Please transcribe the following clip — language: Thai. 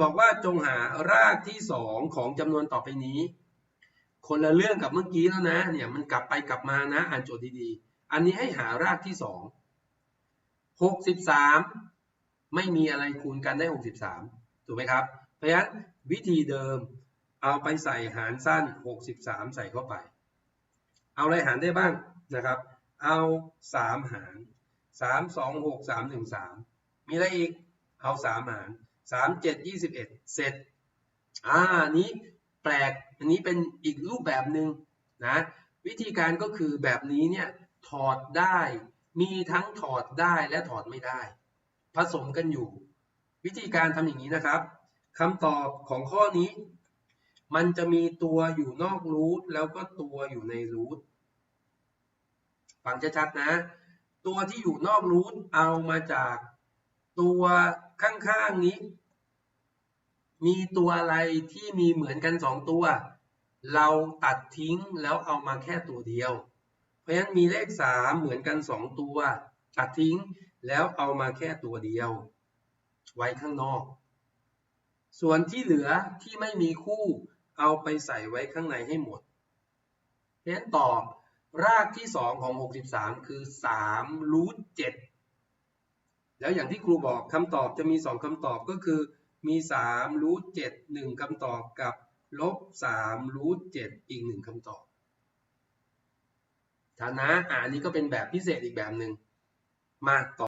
บอกว่าจงหารากที่สองของจำนวนต่อไปนี้ คนละเรื่องกับเมื่อกี้แล้วนะเนี่ยมันกลับไปกลับมานะอ่านโจทย์ดีๆ อันนี้ให้หารากที่สองหกสิบสามไม่มีอะไรคูณกันได้หกสิบสามถูกไหมครับเพราะฉะนั้นวิธีเดิมเอาไปใส่หารสั้นหกสิบสามใส่เข้าไป เอาอะไรหารได้บ้างนะครับ เอาสามหารสามสองหกสามหนึ่งสามมีอะไรอีกเอาสามหาร สามเจ็ดยี่สิบเอ็ดเสร็จอ่านนี้แปลกอันนี้เป็นอีกรูปแบบหนึ่งนะวิธีการก็คือแบบนี้เนี่ยถอดได้มีทั้งถอดได้และถอดไม่ได้ ผสมกันอยู่ วิธีการทำอย่างนี้นะครับคำตอบของข้อนี้ มันจะมีตัวอยู่นอกรูทแล้วก็ตัวอยู่ในรูทฟังชัดๆนะ ตัวที่อยู่นอกรูทเอามาจากตัวข้างๆนี้ มีตัวอะไรที่มีเหมือนกันสองตัว เราตัดทิ้งแล้วเอามาแค่ตัวเดียว เพราะฉะนั้นมีเลขสามเหมือนกันสองตัว ตัดทิ้งแล้วเอามาแค่ตัวเดียว ไว้ข้างนอก ส่วนที่เหลือที่ไม่มีคู่เอาไปใส่ไว้ข้างในให้หมด เพราะฉะนั้นตอบรากที่สองของ 63 คือ3รูท7แล้วอย่างที่ครูบอกคำตอบจะมี 2คำตอบก็คือ มี3รูท7 1คำตอบกับลบ3รูท7อีก1คำตอบฐานะอันนี้ก็เป็นแบบพิเศษอีกแบบหนึ่งมาต่อ